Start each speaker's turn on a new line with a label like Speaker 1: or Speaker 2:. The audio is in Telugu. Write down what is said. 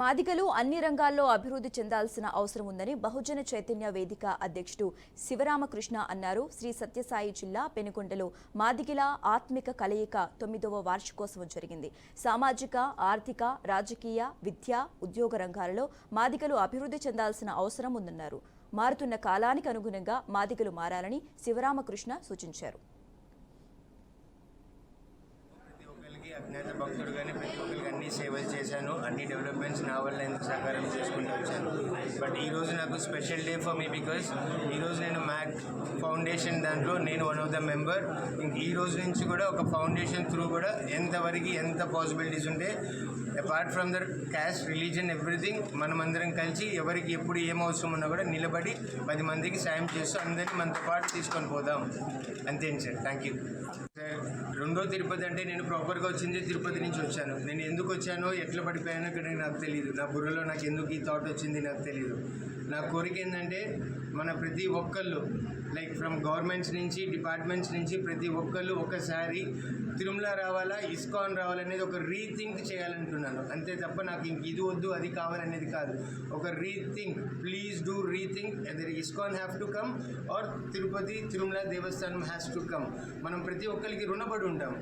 Speaker 1: మాదిగలు అన్ని రంగాల్లో అభివృద్ధి చెందాల్సిన అవసరం ఉందని బహుజన చైతన్య వేదిక అధ్యక్షుడు శివరామకృష్ణ అన్నారు. శ్రీ సత్యసాయి జిల్లా పెనుకొండలో మాదిగిల ఆత్మిక కలయిక తొమ్మిదవ వార్షికోత్సవం జరిగింది. సామాజిక ఆర్థిక రాజకీయ విద్య ఉద్యోగ రంగాలలో మాదిగలు అభివృద్ధి చెందాల్సిన అవసరం ఉందన్నారు. మారుతున్న కాలానికి అనుగుణంగా మాదిగలు మారాలని శివరామకృష్ణ సూచించారు.
Speaker 2: సేవలు చేశాను. అన్ని డెవలప్మెంట్స్ నా వల్ల ఎందుకు సహకారం చేసుకుంటూ వచ్చాను. బట్ ఈరోజు నాకు special day for me because ఈరోజు నేను మ్యాక్ ఫౌండేషన్ దాంట్లో నేను వన్ ఆఫ్ ద మెంబర్ ఇంక ఈ రోజు నుంచి కూడా ఒక ఫౌండేషన్ త్రూ కూడా ఎంతవరకు ఎంత పాసిబిలిటీస్ ఉంటే apart from their caste religion everything మనం అందరం కలిసి ఎవరికి ఎప్పుడు ఏం అవసరం ఉన్నా కూడా నిలబడి పది మందికి సాయం చేస్తూ అందరినీ మనతో పాటు తీసుకొని పోదాం. అంతే సార్. థ్యాంక్ యూ సార్ రెండో తిరుపతి అంటే నేను ప్రాపర్గా వచ్చింది తిరుపతి నుంచి వచ్చాను. నేను ఎందుకు వచ్చానో ఎట్లా పడిపోయానో ఇక్కడ నాకు తెలియదు నా బుర్రలో నాకు ఎందుకు ఈ థాట్ వచ్చింది నాకు తెలియదు నా కోరిక ఏంటంటే మన ప్రతి ఒక్కళ్ళు లైక్ ఫ్రమ్ గవర్నమెంట్స్ నుంచి డిపార్ట్మెంట్స్ నుంచి ప్రతి ఒక్కళ్ళు ఒకసారి తిరుమల రావాలా ఇస్కాన్ రావాలనేది ఒక రీథింక్ చేయాలనుకున్నాను. అంతే తప్ప నాకు ఇంక ఇది వద్దు అది కావాలనేది కాదు. ఒక rethink please do rethink either ISKCON have to come or Tirupati Tirumala Devasthanam has to come మనం ప్రతి ఒక్కరికి రుణపడి ఉంటాం